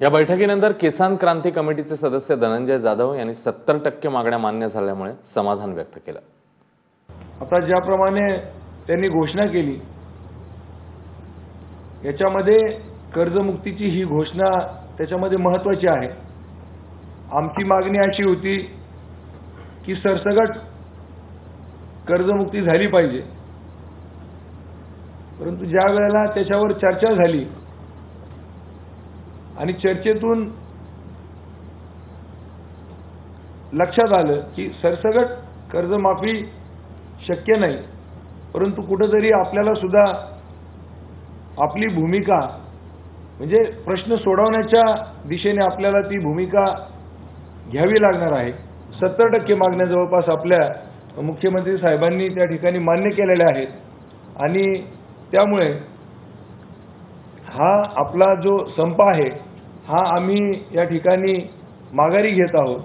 या बैठकीनंतर किसान क्रांती कमिटीचे सदस्य धनंजय जाधव यांनी सत्तर टक्के मागण्या मान्य झाल्यामुळे समाधान व्यक्त केलं. आता ज्याप्रमाणे त्यांनी घोषणा केली याच्यामध्ये कर्जमुक्तीची ही घोषणा त्याच्यामध्ये महत्वाची आहे. आमची मागणी अशी होती की सरसगट कर्जमुक्ती झाली पाहिजे. परंतु ज्या वेळेला त्याच्यावर चर्चा झाली आणि चर्चेतून लक्षात आलं की सरसगट कर्जमाफी शक्य नाही. परंतु कुठंतरी आपल्याला सुद्धा आपली भूमिका म्हणजे प्रश्न सोडवण्याच्या दिशेने आपल्याला ती भूमिका घ्यावी लागणार आहे. सत्तर टक्के मागण्या जवळपास आपल्या मुख्यमंत्री साहेबांनी त्या ठिकाणी मान्य केलेल्या आहेत. आणि त्यामुळे हा आपला जो संप आहे हा आम्ही या ठिकाणी माघारी घेत आहोत.